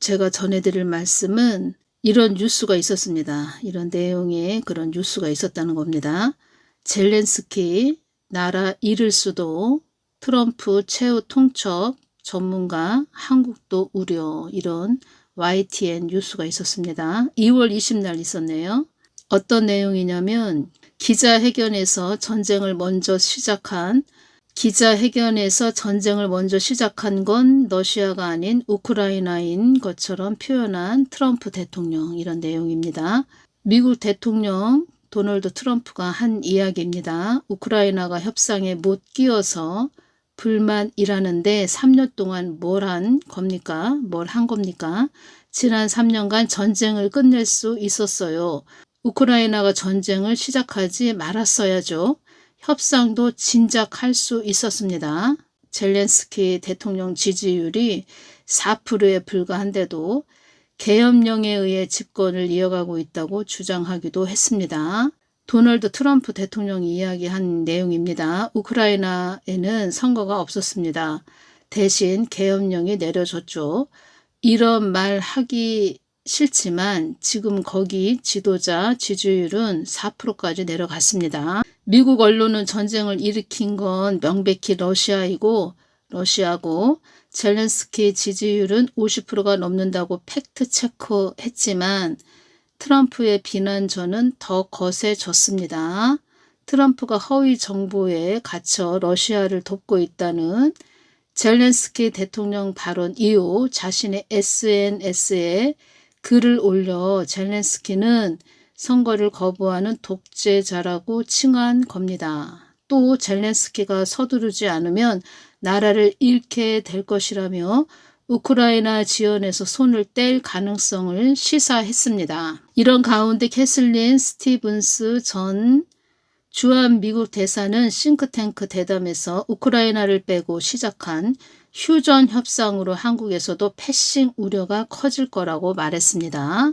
제가 전해드릴 말씀은 이런 뉴스가 있었습니다. 이런 내용의 그런 뉴스가 있었다는 겁니다. 젤렌스키 나라 잃을 수도 트럼프 최후 통첩 전문가 한국도 우려 이런 YTN 뉴스가 있었습니다. 2월 20날 있었네요. 어떤 내용이냐면 기자회견에서 전쟁을 먼저 시작한 기자회견에서 전쟁을 먼저 시작한 건 러시아가 아닌 우크라이나인 것처럼 표현한 트럼프 대통령 이런 내용입니다. 미국 대통령 도널드 트럼프가 한 이야기입니다. 우크라이나가 협상에 못 끼어서 불만이라는데 3년 동안 뭘 한 겁니까? 뭘 한 겁니까? 지난 3년간 전쟁을 끝낼 수 있었어요. 우크라이나가 전쟁을 시작하지 말았어야죠. 협상도 진작할 수 있었습니다. 젤렌스키 대통령 지지율이 4%에 불과한데도 계엄령에 의해 집권을 이어가고 있다고 주장하기도 했습니다. 도널드 트럼프 대통령이 이야기한 내용입니다. 우크라이나에는 선거가 없었습니다. 대신 계엄령이 내려졌죠. 이런 말 하기 싫지만 지금 거기 지도자 지지율은 4%까지 내려갔습니다. 미국 언론은 전쟁을 일으킨 건 명백히 러시아이고 러시아고 젤렌스키 지지율은 50%가 넘는다고 팩트 체크했지만 트럼프의 비난전은 더 거세졌습니다. 트럼프가 허위 정보에 갇혀 러시아를 돕고 있다는 젤렌스키 대통령 발언 이후 자신의 SNS에 글을 올려 젤렌스키는 선거를 거부하는 독재자라고 칭한 겁니다. 또 젤렌스키가 서두르지 않으면 나라를 잃게 될 것이라며 우크라이나 지원에서 손을 뗄 가능성을 시사했습니다. 이런 가운데 캐슬린 스티븐스 전 주한 미국 대사는 싱크탱크 대담에서 우크라이나를 빼고 시작한 휴전 협상으로 한국에서도 패싱 우려가 커질 거라고 말했습니다.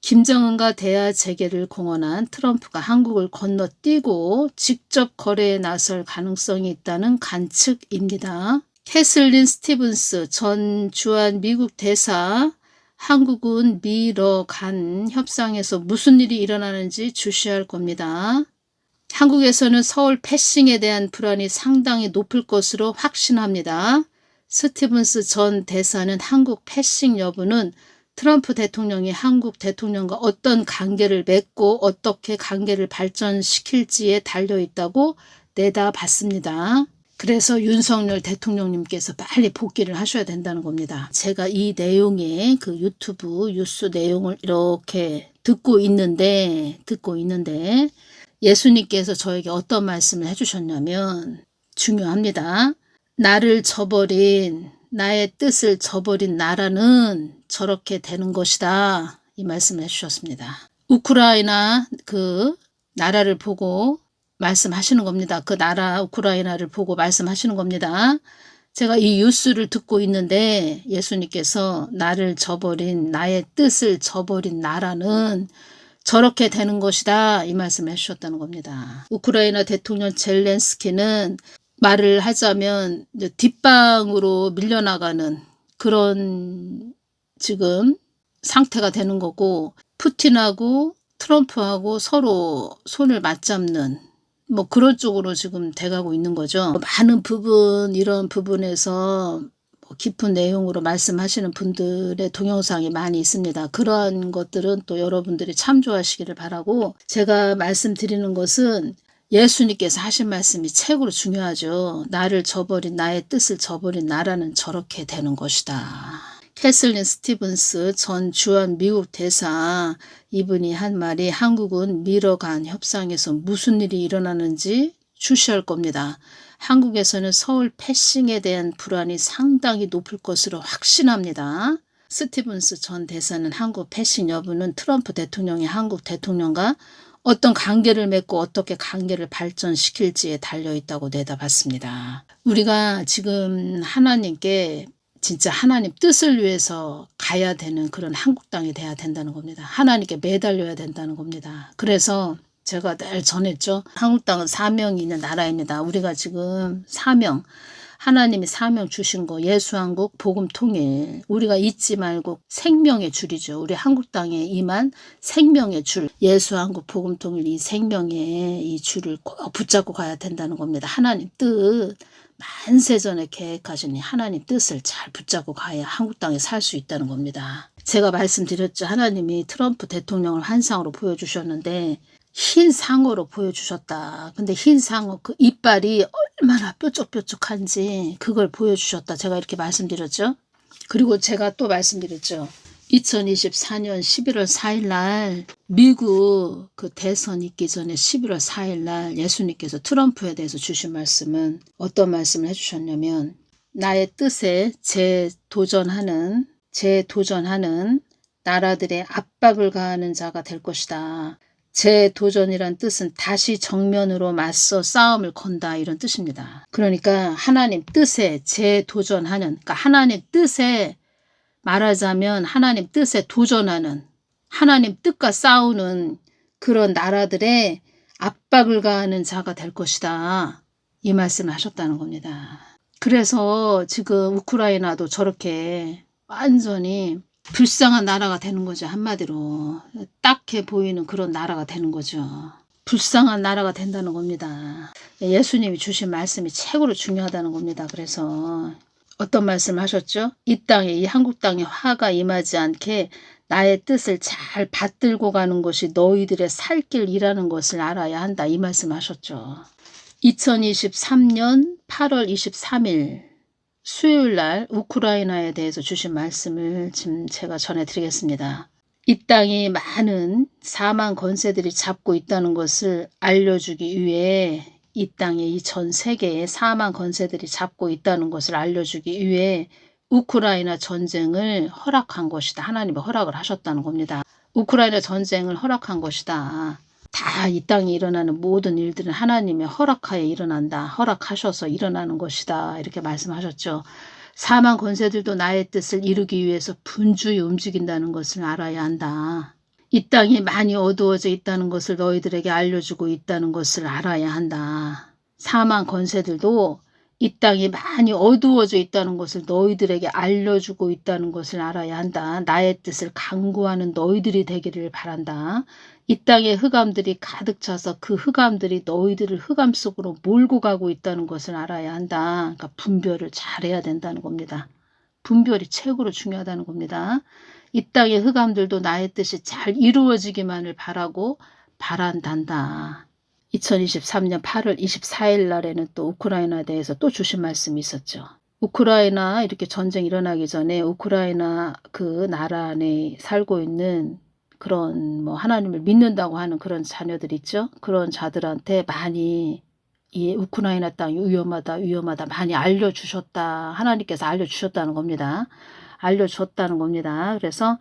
김정은과 대화 재개를 공언한 트럼프가 한국을 건너뛰고 직접 거래에 나설 가능성이 있다는 관측입니다. 캐슬린 스티븐스 전 주한 미국 대사 한국은 미러 간 협상에서 무슨 일이 일어나는지 주시할 겁니다. 한국에서는 서울 패싱에 대한 불안이 상당히 높을 것으로 확신합니다. 스티븐스 전 대사는 한국 패싱 여부는 트럼프 대통령이 한국 대통령과 어떤 관계를 맺고 어떻게 관계를 발전시킬지에 달려 있다고 내다봤습니다. 그래서 윤석열 대통령님께서 빨리 복귀를 하셔야 된다는 겁니다. 제가 이 내용의 그 유튜브 뉴스 내용을 이렇게 듣고 있는데 듣고 있는데 예수님께서 저에게 어떤 말씀을 해주셨냐면 중요합니다. 나를 저버린 나의 뜻을 저버린 나라는 저렇게 되는 것이다. 이 말씀을 해주셨습니다. 우크라이나 그 나라를 보고 말씀하시는 겁니다. 그 나라 우크라이나를 보고 말씀하시는 겁니다. 제가 이 뉴스를 듣고 있는데 예수님께서 나를 저버린 나의 뜻을 저버린 나라는 저렇게 되는 것이다 이 말씀을 해주셨다는 겁니다. 우크라이나 대통령 젤렌스키는 말을 하자면 뒷방으로 밀려나가는 그런 지금 상태가 되는 거고 푸틴하고 트럼프하고 서로 손을 맞잡는 뭐 그런 쪽으로 지금 돼가고 있는 거죠. 많은 부분 이런 부분에서 뭐 깊은 내용으로 말씀하시는 분들의 동영상이 많이 있습니다. 그러한 것들은 또 여러분들이 참조하시기를 바라고 제가 말씀드리는 것은 예수님께서 하신 말씀이 최고로 중요하죠. 나를 저버린 나의 뜻을 저버린 나라는 저렇게 되는 것이다. 캐슬린 스티븐스 전 주한 미국 대사 이분이 한 말이 한국은 미러간 협상에서 무슨 일이 일어나는지 주시할 겁니다. 한국에서는 서울 패싱에 대한 불안이 상당히 높을 것으로 확신합니다. 스티븐스 전 대사는 한국 패싱 여부는 트럼프 대통령이 한국 대통령과 어떤 관계를 맺고 어떻게 관계를 발전시킬지에 달려 있다고 내다봤습니다. 우리가 지금 하나님께 진짜 하나님 뜻을 위해서 가야 되는 그런 한국 땅이 돼야 된다는 겁니다. 하나님께 매달려야 된다는 겁니다. 그래서 제가 늘 전했죠. 한국 땅은 사명이 있는 나라입니다. 우리가 지금 사명, 하나님이 사명 주신 거 예수한국 복음 통일 우리가 잊지 말고 생명의 줄이죠. 우리 한국 땅에 임한 생명의 줄 예수한국 복음 통일 이 생명의 이 줄을 꼭 붙잡고 가야 된다는 겁니다. 하나님 뜻 만세전에 계획하신 이 하나님 뜻을 잘 붙잡고 가야 한국 땅에 살 수 있다는 겁니다. 제가 말씀드렸죠. 하나님이 트럼프 대통령을 환상으로 보여주셨는데 흰 상어로 보여주셨다. 근데 흰 상어 그 이빨이 얼마나 뾰족뾰족한지 그걸 보여주셨다. 제가 이렇게 말씀드렸죠. 그리고 제가 또 말씀드렸죠. 2024년 11월 4일 날 미국 그 대선 있기 전에 11월 4일 날 예수님께서 트럼프에 대해서 주신 말씀은 어떤 말씀을 해주셨냐면 나의 뜻에 재도전하는 재도전하는 나라들의 압박을 가하는 자가 될 것이다. 재도전이란 뜻은 다시 정면으로 맞서 싸움을 건다 이런 뜻입니다. 그러니까 하나님 뜻에 재도전하는 그러니까 하나님 뜻에 말하자면 하나님 뜻에 도전하는 하나님 뜻과 싸우는 그런 나라들의 압박을 가하는 자가 될 것이다. 이 말씀을 하셨다는 겁니다. 그래서 지금 우크라이나도 저렇게 완전히 불쌍한 나라가 되는 거죠. 한마디로. 딱해 보이는 그런 나라가 되는 거죠. 불쌍한 나라가 된다는 겁니다. 예수님이 주신 말씀이 최고로 중요하다는 겁니다. 그래서 어떤 말씀 하셨죠? 이 땅에 이 한국 땅에 화가 임하지 않게 나의 뜻을 잘 받들고 가는 것이 너희들의 살 길이라는 것을 알아야 한다. 이 말씀 하셨죠. 2023년 8월 23일 수요일 날 우크라이나에 대해서 주신 말씀을 지금 제가 전해드리겠습니다. 이 땅이 많은 사망 건세들이 잡고 있다는 것을 알려주기 위해 이 땅에 이 전 세계에 사망 건세들이 잡고 있다는 것을 알려주기 위해 우크라이나 전쟁을 허락한 것이다. 하나님이 허락을 하셨다는 겁니다. 우크라이나 전쟁을 허락한 것이다. 다 이 땅에 일어나는 모든 일들은 하나님의 허락하에 일어난다. 허락하셔서 일어나는 것이다. 이렇게 말씀하셨죠. 사망 권세들도 나의 뜻을 이루기 위해서 분주히 움직인다는 것을 알아야 한다. 이 땅이 많이 어두워져 있다는 것을 너희들에게 알려주고 있다는 것을 알아야 한다. 사망 권세들도 이 땅이 많이 어두워져 있다는 것을 너희들에게 알려주고 있다는 것을 알아야 한다. 나의 뜻을 강구하는 너희들이 되기를 바란다. 이 땅에 흑암들이 가득 차서 그 흑암들이 너희들을 흑암 속으로 몰고 가고 있다는 것을 알아야 한다. 그러니까 분별을 잘해야 된다는 겁니다. 분별이 최고로 중요하다는 겁니다. 이 땅의 흑암들도 나의 뜻이 잘 이루어지기만을 바라고 바란단다. 2023년 8월 24일 날에는 또 우크라이나에 대해서 또 주신 말씀이 있었죠. 우크라이나 이렇게 전쟁 일어나기 전에 우크라이나 그 나라 안에 살고 있는 그런 뭐 하나님을 믿는다고 하는 그런 자녀들 있죠. 그런 자들한테 많이 이 우크라이나 땅이 위험하다 위험하다 많이 알려주셨다. 하나님께서 알려주셨다는 겁니다. 알려줬다는 겁니다. 그래서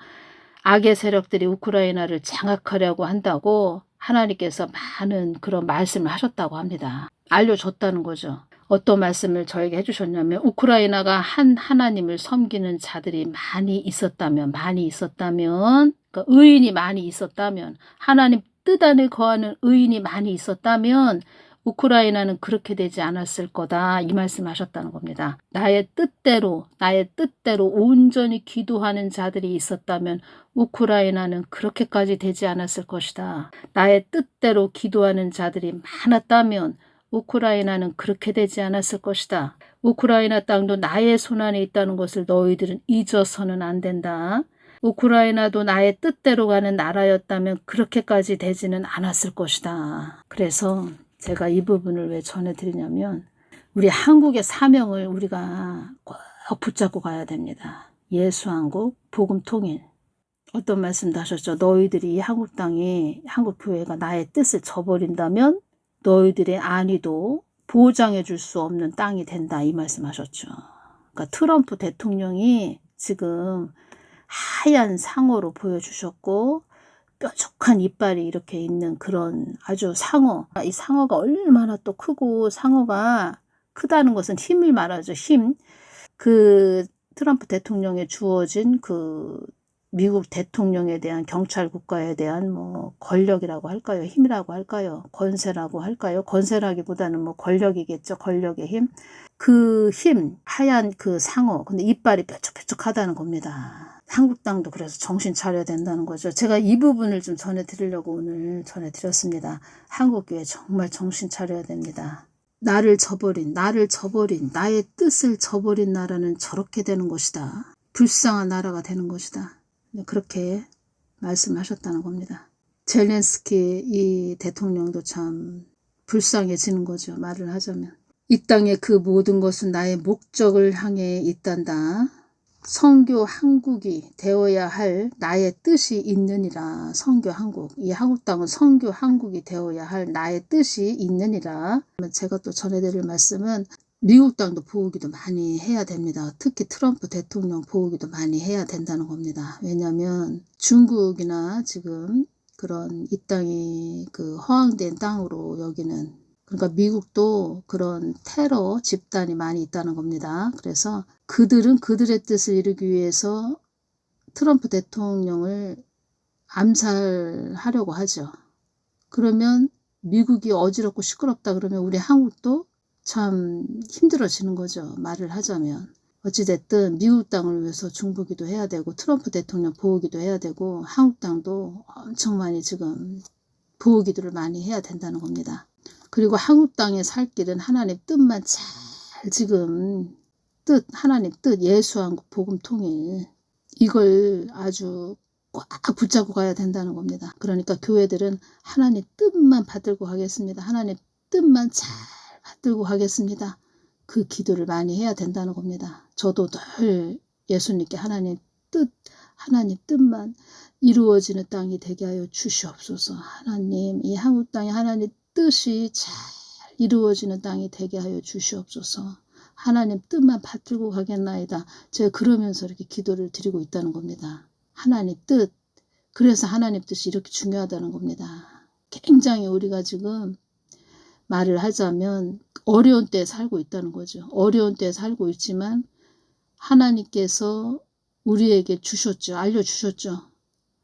악의 세력들이 우크라이나를 장악하려고 한다고 하나님께서 많은 그런 말씀을 하셨다고 합니다. 알려줬다는 거죠. 어떤 말씀을 저에게 해주셨냐면 우크라이나가 한 하나님을 섬기는 자들이 많이 있었다면 많이 있었다면 그러니까 의인이 많이 있었다면 하나님 뜻 안에 거하는 의인이 많이 있었다면 우크라이나는 그렇게 되지 않았을 거다 이 말씀하셨다는 겁니다. 나의 뜻대로 나의 뜻대로 온전히 기도하는 자들이 있었다면 우크라이나는 그렇게까지 되지 않았을 것이다. 나의 뜻대로 기도하는 자들이 많았다면 우크라이나는 그렇게 되지 않았을 것이다. 우크라이나 땅도 나의 손안에 있다는 것을 너희들은 잊어서는 안 된다. 우크라이나도 나의 뜻대로 가는 나라였다면 그렇게까지 되지는 않았을 것이다. 그래서 제가 이 부분을 왜 전해드리냐면 우리 한국의 사명을 우리가 꼭 붙잡고 가야 됩니다. 예수한국, 복음통일. 어떤 말씀도 하셨죠. 너희들이 한국 땅에 한국 교회가 나의 뜻을 저버린다면 너희들의 안위도 보장해 줄 수 없는 땅이 된다 이 말씀하셨죠. 그러니까 트럼프 대통령이 지금 하얀 상어로 보여주셨고 뾰족한 이빨이 이렇게 있는 그런 아주 상어. 이 상어가 얼마나 또 크고 상어가 크다는 것은 힘을 말하죠. 힘. 그 트럼프 대통령에 주어진 그 미국 대통령에 대한 경찰 국가에 대한 뭐 권력이라고 할까요? 힘이라고 할까요? 권세라고 할까요? 권세라기보다는 뭐 권력이겠죠. 권력의 힘. 그 힘, 하얀 그 상어. 근데 이빨이 뾰족뾰족하다는 겁니다. 한국당도 그래서 정신 차려야 된다는 거죠. 제가 이 부분을 좀 전해드리려고 오늘 전해드렸습니다. 한국교회 정말 정신 차려야 됩니다. 나를 저버린, 나를 저버린, 나의 뜻을 저버린 나라는 저렇게 되는 것이다. 불쌍한 나라가 되는 것이다. 네, 그렇게 말씀하셨다는 겁니다. 젤렌스키 이 대통령도 참 불쌍해지는 거죠. 말을 하자면. 이 땅의 그 모든 것은 나의 목적을 향해 있단다. 성교 한국이 되어야 할 나의 뜻이 있느니라. 성교 한국. 이 한국 땅은 성교 한국이 되어야 할 나의 뜻이 있느니라. 제가 또 전해드릴 말씀은 미국 땅도 보호기도 많이 해야 됩니다. 특히 트럼프 대통령 보호기도 많이 해야 된다는 겁니다. 왜냐하면 중국이나 지금 그런 이 땅이 그 허황된 땅으로 여기는 그러니까 미국도 그런 테러 집단이 많이 있다는 겁니다. 그래서 그들은 그들의 뜻을 이루기 위해서 트럼프 대통령을 암살하려고 하죠. 그러면 미국이 어지럽고 시끄럽다 그러면 우리 한국도 참 힘들어지는 거죠. 말을 하자면. 어찌됐든 미국 땅을 위해서 중보기도 해야 되고 트럼프 대통령 보호기도 해야 되고 한국 땅도 엄청 많이 지금 보호기도를 많이 해야 된다는 겁니다. 그리고 한국 땅에 살 길은 하나님 뜻만 잘 지금 뜻 하나님 뜻 예수한국 복음 통일 이걸 아주 꽉 붙잡고 가야 된다는 겁니다. 그러니까 교회들은 하나님 뜻만 받들고 가겠습니다. 하나님 뜻만 잘 받들고 가겠습니다. 그 기도를 많이 해야 된다는 겁니다. 저도 늘 예수님께 하나님 뜻, 하나님 뜻만 이루어지는 땅이 되게 하여 주시옵소서. 하나님, 이 한국 땅에 하나님 뜻이 잘 이루어지는 땅이 되게 하여 주시옵소서. 하나님 뜻만 받들고 가겠나이다. 제가 그러면서 이렇게 기도를 드리고 있다는 겁니다. 하나님 뜻. 그래서 하나님 뜻이 이렇게 중요하다는 겁니다. 굉장히 우리가 지금 말을 하자면 어려운 때에 살고 있다는 거죠. 어려운 때에 살고 있지만 하나님께서 우리에게 주셨죠. 알려주셨죠.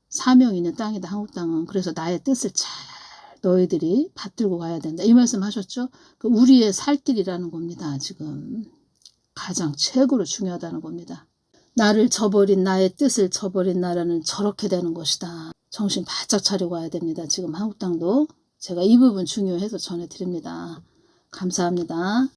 사명 있는 땅이다. 한국 땅은. 그래서 나의 뜻을 잘 너희들이 받들고 가야 된다. 이 말씀 하셨죠. 그 우리의 살 길이라는 겁니다. 지금 가장 최고로 중요하다는 겁니다. 나를 저버린 나의 뜻을 저버린 나라는 저렇게 되는 것이다. 정신 바짝 차리고 와야 됩니다. 지금 한국 땅도 제가 이 부분 중요해서 전해드립니다. 감사합니다.